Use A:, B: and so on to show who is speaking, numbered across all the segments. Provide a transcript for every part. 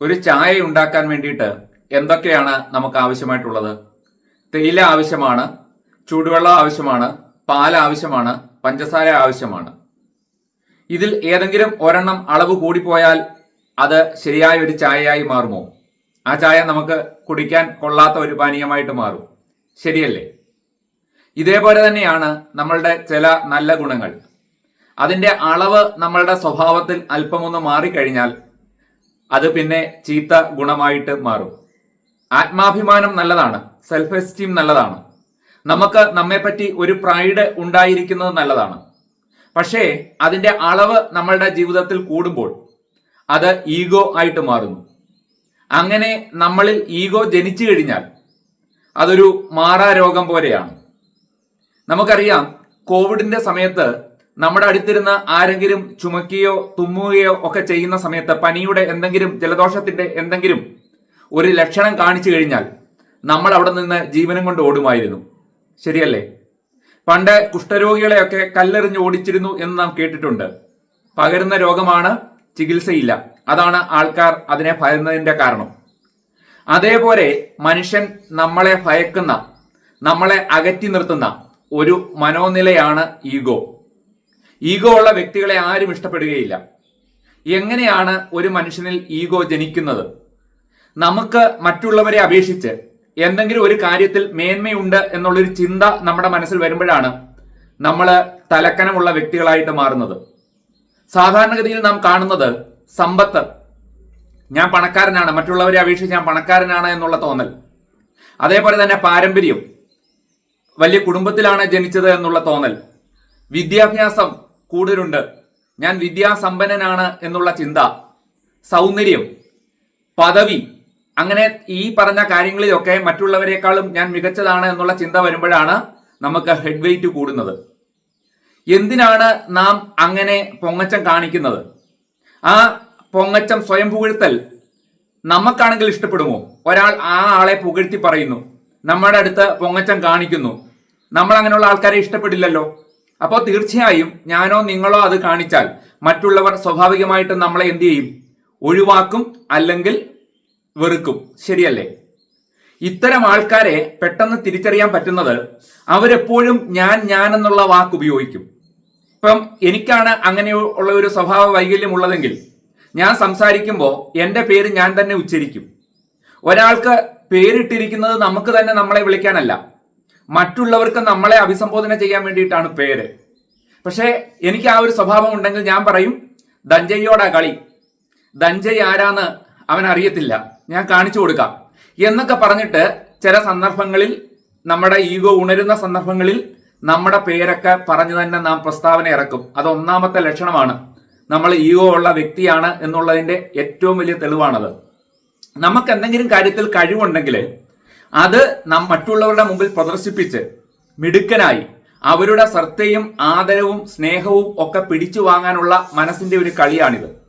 A: ഒരു ചായ ഉണ്ടാക്കാൻ വേണ്ടിയിട്ട് എന്തൊക്കെയാണ് നമുക്ക് ആവശ്യമായിട്ടുള്ളത്? തേയില ആവശ്യമാണ് ചൂടുവെള്ളം ആവശ്യമാണ് പാൽ ആവശ്യമാണ് പഞ്ചസാര ആവശ്യമാണ്. ഇതിൽ ഏതെങ്കിലും ഒരെണ്ണം അളവ് കൂടിപ്പോയാൽ അത് ശരിയായ ഒരു ചായയായി മാറുമോ? ആ ചായ നമുക്ക് കുടിക്കാൻ കൊള്ളാത്ത ഒരു പാനീയമായിട്ട് മാറും. ശരിയല്ലേ? ഇതേപോലെ തന്നെയാണ് നമ്മളുടെ ചില നല്ല ഗുണങ്ങൾ. അതിന്റെ അളവ് നമ്മളുടെ സ്വഭാവത്തിൽ അല്പമൊന്ന് മാറിക്കഴിഞ്ഞാൽ അത് പിന്നെ ചീത്ത ഗുണമായിട്ട് മാറും. ആത്മാഭിമാനം നല്ലതാണ് സെൽഫ് എസ്റ്റീം നല്ലതാണ്. നമുക്ക് നമ്മെപ്പറ്റി ഒരു പ്രൈഡ് ഉണ്ടായിരിക്കുന്നത് നല്ലതാണ്. പക്ഷേ അതിന്റെ അളവ് നമ്മളുടെ ജീവിതത്തിൽ കൂടുമ്പോൾ അത് ഈഗോ ആയിട്ട് മാറുന്നു. അങ്ങനെ നമ്മളിൽ ഈഗോ ജനിച്ചു കഴിഞ്ഞാൽ അതൊരു മാറാ രോഗം പോലെയാണ്. നമുക്കറിയാം കോവിഡിന്റെ സമയത്ത് നമ്മുടെ അടുത്തിരുന്ന് ആരെങ്കിലും ചുമക്കുകയോ തുമ്മുകയോ ഒക്കെ ചെയ്യുന്ന സമയത്ത് പനിയുടെ എന്തെങ്കിലും ജലദോഷത്തിന്റെ എന്തെങ്കിലും ഒരു ലക്ഷണം കാണിച്ചു കഴിഞ്ഞാൽ നമ്മൾ അവിടെ നിന്ന് ജീവനം കൊണ്ട് ഓടുമായിരുന്നു. ശരിയല്ലേ? പണ്ട് കുഷ്ഠരോഗികളെയൊക്കെ കല്ലെറിഞ്ഞ് ഓടിച്ചിരുന്നു എന്ന് നാം കേട്ടിട്ടുണ്ട്. പകരുന്ന രോഗമാണ് ചികിത്സയില്ല. അതാണ് ആൾക്കാർ അതിനെ ഭയന്നതിന്റെ കാരണം. അതേപോലെ മനുഷ്യൻ നമ്മളെ ഭയക്കുന്ന നമ്മളെ അകറ്റി നിർത്തുന്ന ഒരു മനോനിലയാണ് ഈഗോ. ഈഗോ ഉള്ള വ്യക്തികളെ ആരും ഇഷ്ടപ്പെടുകയില്ല. എങ്ങനെയാണ് ഒരു മനുഷ്യനിൽ ഈഗോ ജനിക്കുന്നത്? നമുക്ക് മറ്റുള്ളവരെ അപേക്ഷിച്ച് എന്തെങ്കിലും ഒരു കാര്യത്തിൽ മേന്മയുണ്ട് എന്നുള്ളൊരു ചിന്ത നമ്മുടെ മനസ്സിൽ വരുമ്പോഴാണ് നമ്മൾ തലക്കനമുള്ള വ്യക്തികളായിട്ട് മാറുന്നത്. സാധാരണഗതിയിൽ നാം കാണുന്നത് സമ്പത്ത്. ഞാൻ പണക്കാരനാണ് മറ്റുള്ളവരെ അപേക്ഷിച്ച് ഞാൻ പണക്കാരനാണ് എന്നുള്ള തോന്നൽ. അതേപോലെ തന്നെ പാരമ്പര്യം. വലിയ കുടുംബത്തിലാണ് ജനിച്ചത് എന്നുള്ള തോന്നൽ. വിദ്യാഭ്യാസം കൂടുതലുണ്ട്. ഞാൻ വിദ്യാസമ്പന്നനാണ് എന്നുള്ള ചിന്ത സൗന്ദര്യം പദവി അങ്ങനെ ഈ പറഞ്ഞ കാര്യങ്ങളിലൊക്കെ മറ്റുള്ളവരെക്കാളും ഞാൻ മികച്ചതാണ് എന്നുള്ള ചിന്ത വരുമ്പോഴാണ് നമുക്ക് ഹെഡ് വെയിറ്റ് കൂടുന്നത്. എന്തിനാണ് നാം അങ്ങനെ പൊങ്ങച്ചം കാണിക്കുന്നത്? ആ പൊങ്ങച്ചം സ്വയം പുകഴ്ത്തൽ നമുക്കാണെങ്കിൽ ഇഷ്ടപ്പെടുമോ? ഒരാൾ ആ ആളെ പുകഴ്ത്തി പറയുന്നു നമ്മുടെ അടുത്ത് പൊങ്ങച്ചം കാണിക്കുന്നു. നമ്മൾ അങ്ങനെയുള്ള ആൾക്കാരെ ഇഷ്ടപ്പെടില്ലല്ലോ. അപ്പോൾ തീർച്ചയായും ഞാനോ നിങ്ങളോ അത് കാണിച്ചാൽ മറ്റുള്ളവർ സ്വാഭാവികമായിട്ടും നമ്മളെ എന്തു ചെയ്യും? ഒഴിവാക്കും അല്ലെങ്കിൽ വെറുക്കും. ശരിയല്ലേ? ഇത്തരം ആൾക്കാരെ പെട്ടെന്ന് തിരിച്ചറിയാൻ പറ്റുന്നത് അവരെപ്പോഴും ഞാൻ ഞാൻ എന്നുള്ള വാക്ക് ഉപയോഗിക്കും. ഇപ്പം എനിക്കാണ് അങ്ങനെയുള്ള ഒരു സ്വഭാവ വൈകല്യം ഉള്ളതെങ്കിൽ ഞാൻ സംസാരിക്കുമ്പോൾ എന്റെ പേര് ഞാൻ തന്നെ ഉച്ചരിക്കും. ഒരാൾക്ക് പേരിട്ടിരിക്കുന്നത് നമുക്ക് തന്നെ നമ്മളെ വിളിക്കാനല്ല. മറ്റുള്ളവർക്ക് നമ്മളെ അഭിസംബോധന ചെയ്യാൻ വേണ്ടിയിട്ടാണ് പേര്. പക്ഷേ എനിക്ക് ആ ഒരു സ്വഭാവം ഉണ്ടെങ്കിൽ ഞാൻ പറയും ദഞ്ചയ്യോടാ കളി. ദഞ്ചയ് ആരാന്ന് അവൻ അറിയത്തില്ല. ഞാൻ കാണിച്ചു കൊടുക്കാം. എന്നൊക്കെ പറഞ്ഞിട്ട് ചില സന്ദർഭങ്ങളിൽ നമ്മുടെ ഈഗോ ഉണരുന്ന സന്ദർഭങ്ങളിൽ നമ്മുടെ പേരൊക്കെ പറഞ്ഞു തന്നെ നാം പ്രസ്താവന ഇറക്കും. അത് ഒന്നാമത്തെ ലക്ഷണമാണ്. നമ്മൾ ഈഗോ ഉള്ള വ്യക്തിയാണ് എന്നുള്ളതിന്റെ ഏറ്റവും വലിയ തെളിവാണത്. നമുക്ക് എന്തെങ്കിലും കാര്യത്തിൽ കഴിവുണ്ടെങ്കിൽ അത് നാം മറ്റുള്ളവരുടെ മുമ്പിൽ പ്രദർശിപ്പിച്ച് മിടുക്കനായി അവരുടെ ശ്രദ്ധയും ആദരവും സ്നേഹവും ഒക്കെ പിടിച്ചു വാങ്ങാനുള്ള മനസ്സിന്റെ ഒരു കളിയാണിത്.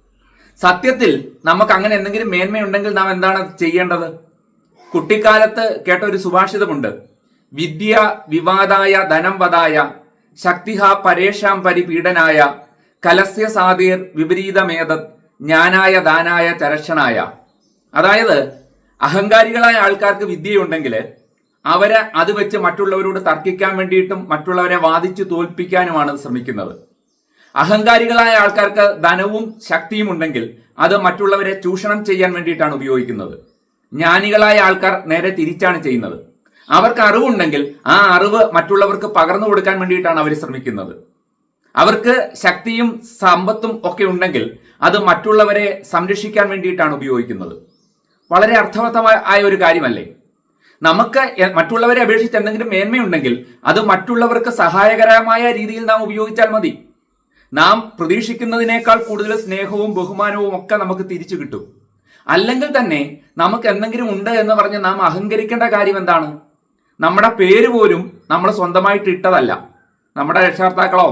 A: സത്യത്തിൽ നമുക്ക് അങ്ങനെ എന്തെങ്കിലും മേന്മയുണ്ടെങ്കിൽ നാം എന്താണ് ചെയ്യേണ്ടത്? കുട്ടിക്കാലത്ത് കേട്ട ഒരു സുഭാഷിതമുണ്ട്. വിദ്യ വിവാദായ ധനം വധായ ശക്തിഹ പരേഷാം പരിപീഡനായ കലസ്യ സാധീർ വിപരീതമേതത് ജ്ഞാനായ ദാനായ ചരക്ഷനായ. അതായത് അഹങ്കാരികളായ ആൾക്കാർക്ക് വിദ്യയുണ്ടെങ്കിൽ അവരെ അത് വെച്ച് മറ്റുള്ളവരോട് തർക്കിക്കാൻ വേണ്ടിയിട്ടും മറ്റുള്ളവരെ വാദിച്ചു തോൽപ്പിക്കാനുമാണ് ശ്രമിക്കുന്നത്. അഹങ്കാരികളായ ആൾക്കാർക്ക് ധനവും ശക്തിയും ഉണ്ടെങ്കിൽ അത് മറ്റുള്ളവരെ ചൂഷണം ചെയ്യാൻ വേണ്ടിയിട്ടാണ് ഉപയോഗിക്കുന്നത്. ജ്ഞാനികളായ ആൾക്കാർ നേരെ തിരിച്ചാണ് ചെയ്യുന്നത്. അവർക്ക് അറിവുണ്ടെങ്കിൽ ആ അറിവ് മറ്റുള്ളവർക്ക് പകർന്നു കൊടുക്കാൻ വേണ്ടിയിട്ടാണ് അവർ ശ്രമിക്കുന്നത്. അവർക്ക് ശക്തിയും സമ്പത്തും ഒക്കെ ഉണ്ടെങ്കിൽ അത് മറ്റുള്ളവരെ സംരക്ഷിക്കാൻ വേണ്ടിയിട്ടാണ് ഉപയോഗിക്കുന്നത്. വളരെ അർത്ഥവത്തമായ ഒരു കാര്യമല്ലേ? നമുക്ക് മറ്റുള്ളവരെ അപേക്ഷിച്ച് എന്തെങ്കിലും മേന്മയുണ്ടെങ്കിൽ അത് മറ്റുള്ളവർക്ക് സഹായകരമായ രീതിയിൽ നാം ഉപയോഗിച്ചാൽ മതി. നാം പ്രതീക്ഷിക്കുന്നതിനേക്കാൾ കൂടുതൽ സ്നേഹവും ബഹുമാനവും ഒക്കെ നമുക്ക് തിരിച്ചു കിട്ടും. അല്ലെങ്കിൽ തന്നെ നമുക്ക് എന്തെങ്കിലും ഉണ്ട് എന്ന് പറഞ്ഞ് നാം അഹങ്കരിക്കേണ്ട കാര്യം എന്താണ്? നമ്മുടെ പേര് പോലും നമ്മൾ സ്വന്തമായിട്ട് ഇട്ടതല്ല. നമ്മുടെ രക്ഷകർത്താക്കളോ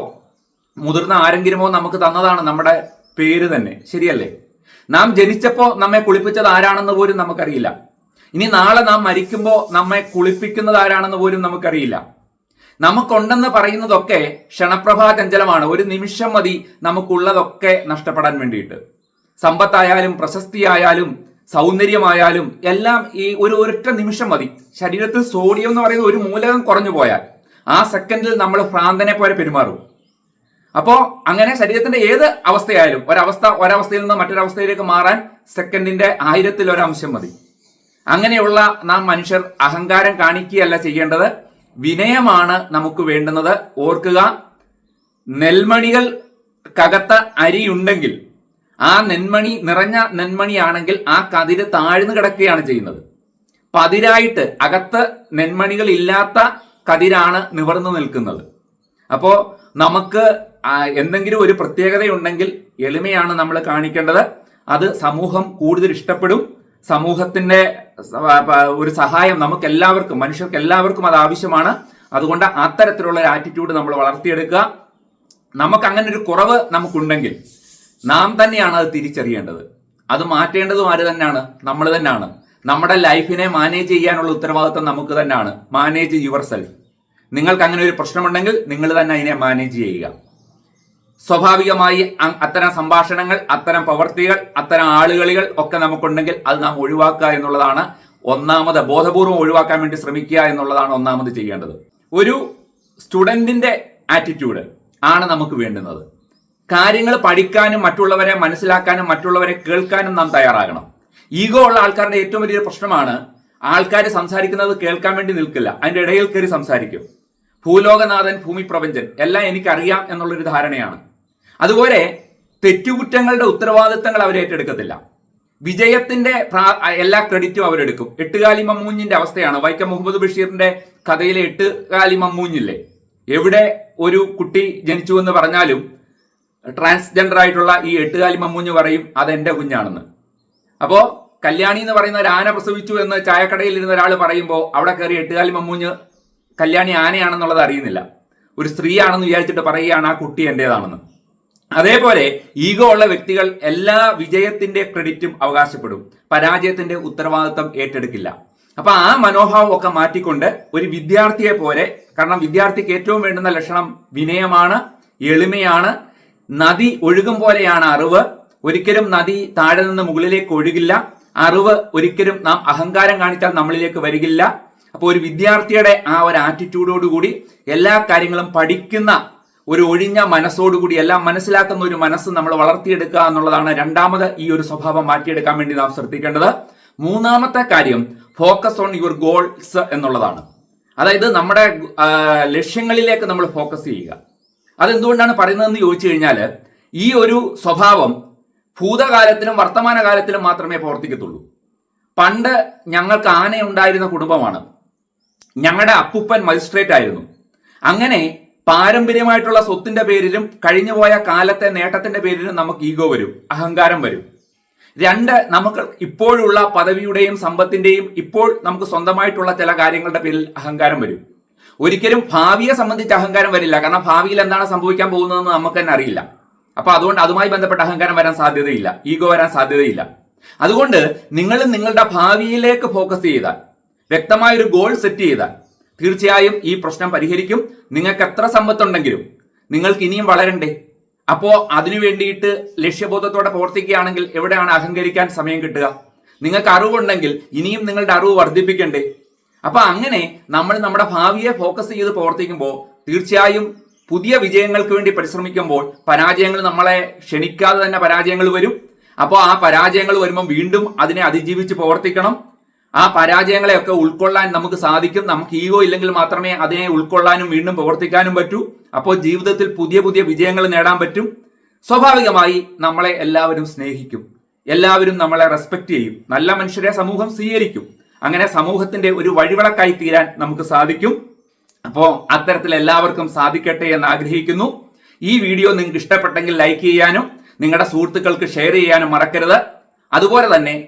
A: മുതിർന്ന ആരെങ്കിലുമോ നമുക്ക് തന്നതാണ് നമ്മുടെ പേര് തന്നെ. ശരിയല്ലേ? നാം ജനിച്ചപ്പോൾ നമ്മെ കുളിപ്പിച്ചത് ആരാണെന്ന് പോലും നമുക്കറിയില്ല. ഇനി നാളെ നാം മരിക്കുമ്പോൾ നമ്മെ കുളിപ്പിക്കുന്നത് ആരാണെന്ന് പോലും നമുക്കറിയില്ല. നമുക്കുണ്ടെന്ന് പറയുന്നതൊക്കെ ക്ഷണപ്രഭാ ചഞ്ചലമാണ്. ഒരു നിമിഷം മതി നമുക്കുള്ളതൊക്കെ നഷ്ടപ്പെടാൻ വേണ്ടിയിട്ട്. സമ്പത്തായാലും പ്രശസ്തിയായാലും സൗന്ദര്യമായാലും എല്ലാം ഈ ഒരു ഒരൊറ്റ നിമിഷം മതി. ശരീരത്തിൽ സോഡിയം എന്ന് പറയുന്ന ഒരു മൂലകം കുറഞ്ഞു പോയാൽ ആ സെക്കൻഡിൽ നമ്മൾ ഭ്രാന്തനെ പോലെ പെരുമാറും. അപ്പോ അങ്ങനെ ശരീരത്തിന്റെ ഏത് അവസ്ഥയായാലും ഒരവസ്ഥ ഒരവസ്ഥയിൽ നിന്ന് മറ്റൊരവസ്ഥയിലേക്ക് മാറാൻ സെക്കൻഡിന്റെ ആയിരത്തിൽ ഒരംശം മതി. അങ്ങനെയുള്ള നാം മനുഷ്യർ അഹങ്കാരം കാണിക്കുകയല്ല ചെയ്യേണ്ടത്. വിനയമാണ് നമുക്ക് വേണ്ടുന്നത്. ഓർക്കുക നെൽമണികൾ കകത്ത അരിയുണ്ടെങ്കിൽ ആ നെന്മണി നിറഞ്ഞ നെന്മണിയാണെങ്കിൽ ആ കതിര് താഴ്ന്നു കിടക്കുകയാണ് ചെയ്യുന്നത്. പതിരായിട്ട് അകത്ത് നെന്മണികൾ ഇല്ലാത്ത കതിരാണ് നിവർന്നു നിൽക്കുന്നത്. അപ്പോ നമുക്ക് എന്തെങ്കിലും ഒരു പ്രത്യേകതയുണ്ടെങ്കിൽ എളിമയാണ് നമ്മൾ കാണിക്കേണ്ടത്. അത് സമൂഹം കൂടുതൽ ഇഷ്ടപ്പെടും. സമൂഹത്തിന്റെ ഒരു സഹായം നമുക്ക് എല്ലാവർക്കും മനുഷ്യർക്ക് എല്ലാവർക്കും അത് ആവശ്യമാണ്. അതുകൊണ്ട് അത്തരത്തിലുള്ള ഒരു ആറ്റിറ്റ്യൂഡ് നമ്മൾ വളർത്തിയെടുക്കുക. നമുക്ക് അങ്ങനെ ഒരു കുറവ് നമുക്കുണ്ടെങ്കിൽ നാം തന്നെയാണ് അത് തിരിച്ചറിയേണ്ടത്. അത് മാറ്റേണ്ടതും ആര് തന്നെയാണ്? നമ്മൾ തന്നെയാണ്. നമ്മുടെ ലൈഫിനെ മാനേജ് ചെയ്യാനുള്ള ഉത്തരവാദിത്വം നമുക്ക് തന്നെയാണ്. Manage yourself. നിങ്ങൾക്ക് അങ്ങനെ ഒരു പ്രശ്നമുണ്ടെങ്കിൽ നിങ്ങൾ തന്നെ അതിനെ മാനേജ് ചെയ്യുക. സ്വാഭാവികമായി അത്തരം സംഭാഷണങ്ങൾ അത്തരം പ്രവർത്തികൾ അത്തരം ആളുകളികൾ ഒക്കെ നമുക്കുണ്ടെങ്കിൽ അത് നാം ഒഴിവാക്കുക എന്നുള്ളതാണ് ഒന്നാമത് ബോധപൂർവം ഒഴിവാക്കാൻ വേണ്ടി ശ്രമിക്കുക എന്നുള്ളതാണ് ഒന്നാമത് ചെയ്യേണ്ടത്. ഒരു സ്റ്റുഡന്റിന്റെ ആറ്റിറ്റ്യൂഡ് ആണ് നമുക്ക് വേണ്ടുന്നത്. കാര്യങ്ങൾ പഠിക്കാനും മറ്റുള്ളവരെ മനസ്സിലാക്കാനും മറ്റുള്ളവരെ കേൾക്കാനും നാം തയ്യാറാകണം. ഈഗോ ഉള്ള ആൾക്കാരുടെ ഏറ്റവും വലിയ പ്രശ്നമാണ് ആൾക്കാർ സംസാരിക്കുന്നത് കേൾക്കാൻ വേണ്ടി നിൽക്കില്ല. അതിന്റെ ഇടയിൽ കയറി സംസാരിക്കും. ഭൂലോകനാഥൻ ഭൂമി പ്രപഞ്ചൻ എല്ലാം എനിക്കറിയാം എന്നുള്ളൊരു ധാരണയാണ്. അതുപോലെ തെറ്റുകുറ്റങ്ങളുടെ ഉത്തരവാദിത്തങ്ങൾ അവർ ഏറ്റെടുക്കത്തില്ല. വിജയത്തിന്റെ എല്ലാ ക്രെഡിറ്റും അവരെടുക്കും. എട്ടുകാലി മമ്മൂഞ്ഞിന്റെ അവസ്ഥയാണ്. വൈക്കം മുഹമ്മദ് ബഷീറിന്റെ കഥയിലെ എട്ടുകാലി മമ്മൂഞ്ഞില്ലേ എവിടെ ഒരു കുട്ടി ജനിച്ചു എന്ന് പറഞ്ഞാലും ട്രാൻസ്ജെൻഡർ ആയിട്ടുള്ള ഈ എട്ടുകാലി മമ്മൂഞ്ഞ് പറയും അതെന്റെ കുഞ്ഞാണെന്ന്. അപ്പോ കല്യാണി എന്ന് പറയുന്ന ഒരു ആന പ്രസവിച്ചു എന്ന് ചായക്കടയിൽ ഇരുന്ന ഒരാൾ പറയുമ്പോൾ അവിടെ കയറി എട്ടുകാലി മമ്മൂഞ്ഞ് കല്യാണി ആനയാണെന്നുള്ളത് അറിയുന്നില്ല. ഒരു സ്ത്രീയാണെന്ന് വിചാരിച്ചിട്ട് പറയുകയാണ് ആ കുട്ടി എന്റേതാണെന്ന്. അതേപോലെ ഈഗോ ഉള്ള വ്യക്തികൾ എല്ലാ വിജയത്തിന്റെ ക്രെഡിറ്റും അവകാശപ്പെടും. പരാജയത്തിന്റെ ഉത്തരവാദിത്വം ഏറ്റെടുക്കില്ല. അപ്പൊ ആ മനോഭാവം ഒക്കെ മാറ്റിക്കൊണ്ട് ഒരു വിദ്യാർത്ഥിയെ പോലെ കാരണം വിദ്യാർത്ഥിക്ക് ഏറ്റവും വേണ്ടുന്ന ലക്ഷണം വിനയമാണ് എളിമയാണ് നദി ഒഴുകും പോലെയാണ് അറിവ്. ഒരിക്കലും നദി താഴെ നിന്ന് മുകളിലേക്ക് ഒഴുകില്ല. അറിവ് ഒരിക്കലും നാം അഹങ്കാരം കാണിച്ചാൽ നമ്മളിലേക്ക് വരികില്ല. അപ്പോൾ ഒരു വിദ്യാർത്ഥിയുടെ ആ ഒരു ആറ്റിറ്റ്യൂഡോടുകൂടി എല്ലാ കാര്യങ്ങളും പഠിക്കുന്ന ഒരു ഒഴിഞ്ഞ മനസ്സോടുകൂടി എല്ലാം മനസ്സിലാക്കുന്ന ഒരു മനസ്സ് നമ്മൾ വളർത്തിയെടുക്കുക എന്നുള്ളതാണ് രണ്ടാമത് ഈ ഒരു സ്വഭാവം മാറ്റിയെടുക്കാൻ വേണ്ടി നാം ശ്രദ്ധിക്കേണ്ടത്. മൂന്നാമത്തെ കാര്യം ഫോക്കസ് ഓൺ യുവർ ഗോൾസ് എന്നുള്ളതാണ്. അതായത് നമ്മുടെ ലക്ഷ്യങ്ങളിലേക്ക് നമ്മൾ ഫോക്കസ് ചെയ്യുക. അതെന്തുകൊണ്ടാണ് പറയുന്നതെന്ന് ചോദിച്ചു കഴിഞ്ഞാൽ ഈ ഒരു സ്വഭാവം ഭൂതകാലത്തിലും വർത്തമാനകാലത്തിലും മാത്രമേ പ്രവർത്തിക്കത്തുള്ളൂ. പണ്ട് ഞങ്ങൾക്ക് ആനയുണ്ടായിരുന്ന കുടുംബമാണ്. ഞങ്ങളുടെ അപ്പൂപ്പൻ മജിസ്ട്രേറ്റ് ആയിരുന്നു. അങ്ങനെ പാരമ്പര്യമായിട്ടുള്ള സ്വത്തിന്റെ പേരിലും കഴിഞ്ഞുപോയ കാലത്തെ നേട്ടത്തിന്റെ പേരിലും നമുക്ക് ഈഗോ വരും അഹങ്കാരം വരും. രണ്ട് നമുക്ക് ഇപ്പോഴുള്ള പദവിയുടെയും സമ്പത്തിന്റെയും ഇപ്പോൾ നമുക്ക് സ്വന്തമായിട്ടുള്ള ചില കാര്യങ്ങളുടെ പേരിൽ അഹങ്കാരം വരും. ഒരിക്കലും ഭാവിയെ സംബന്ധിച്ച് അഹങ്കാരം വരില്ല. കാരണം ഭാവിയിൽ എന്താണ് സംഭവിക്കാൻ പോകുന്നതെന്ന് നമുക്ക് തന്നെ അറിയില്ല. അപ്പൊ അതുകൊണ്ട് അതുമായി ബന്ധപ്പെട്ട അഹങ്കാരം വരാൻ സാധ്യതയില്ല. ഈഗോ വരാൻ സാധ്യതയില്ല. അതുകൊണ്ട് നിങ്ങൾ നിങ്ങളുടെ ഭാവിയിലേക്ക് ഫോക്കസ് ചെയ്താൽ വ്യക്തമായ ഒരു ഗോൾ സെറ്റ് ചെയ്താൽ തീർച്ചയായും ഈ പ്രശ്നം പരിഹരിക്കും. നിങ്ങൾക്ക് എത്ര സമ്പത്തുണ്ടെങ്കിലും നിങ്ങൾക്ക് ഇനിയും വളരണ്ടേ? അപ്പോ അതിനു വേണ്ടിയിട്ട് ലക്ഷ്യബോധത്തോടെ പ്രവർത്തിക്കുകയാണെങ്കിൽ എവിടെയാണ് അഹങ്കരിക്കാൻ സമയം കിട്ടുക? നിങ്ങൾക്ക് അറിവുണ്ടെങ്കിൽ ഇനിയും നിങ്ങളുടെ അറിവ് വർദ്ധിപ്പിക്കണ്ടേ? അപ്പൊ അങ്ങനെ നമ്മൾ നമ്മുടെ ഭാവിയെ ഫോക്കസ് ചെയ്ത് പ്രവർത്തിക്കുമ്പോൾ തീർച്ചയായും പുതിയ വിജയങ്ങൾക്ക് വേണ്ടി പരിശ്രമിക്കുമ്പോൾ പരാജയങ്ങൾ നമ്മളെ ക്ഷണിക്കാതെ തന്നെ പരാജയങ്ങൾ വരും. അപ്പോൾ ആ പരാജയങ്ങൾ വരുമ്പോൾ വീണ്ടും അതിനെ അതിജീവിച്ച് പ്രവർത്തിക്കണം. ആ പരാജയങ്ങളെയൊക്കെ ഉൾക്കൊള്ളാൻ നമുക്ക് സാധിക്കും. നമുക്ക് ഈഗോ ഇല്ലെങ്കിൽ മാത്രമേ അതിനെ ഉൾക്കൊള്ളാനും വീണ്ടും പ്രവർത്തിക്കാനും പറ്റൂ. അപ്പോൾ ജീവിതത്തിൽ പുതിയ പുതിയ വിജയങ്ങൾ നേടാൻ പറ്റും. സ്വാഭാവികമായി നമ്മളെ എല്ലാവരും സ്നേഹിക്കും. എല്ലാവരും നമ്മളെ റെസ്പെക്ട് ചെയ്യും. നല്ല മനുഷ്യരെ സമൂഹം സ്വീകരിക്കും. അങ്ങനെ സമൂഹത്തിന്റെ ഒരു വഴിവിളക്കായി തീരാൻ നമുക്ക് സാധിക്കും. അപ്പോൾ അത്തരത്തിൽ എല്ലാവർക്കും സാധിക്കട്ടെ എന്ന് ആഗ്രഹിക്കുന്നു. ഈ വീഡിയോ നിങ്ങൾക്ക് ഇഷ്ടപ്പെട്ടെങ്കിൽ ലൈക്ക് ചെയ്യാനും നിങ്ങളുടെ സുഹൃത്തുക്കൾക്ക് ഷെയർ ചെയ്യാനും മറക്കരുത്. അതുപോലെ തന്നെ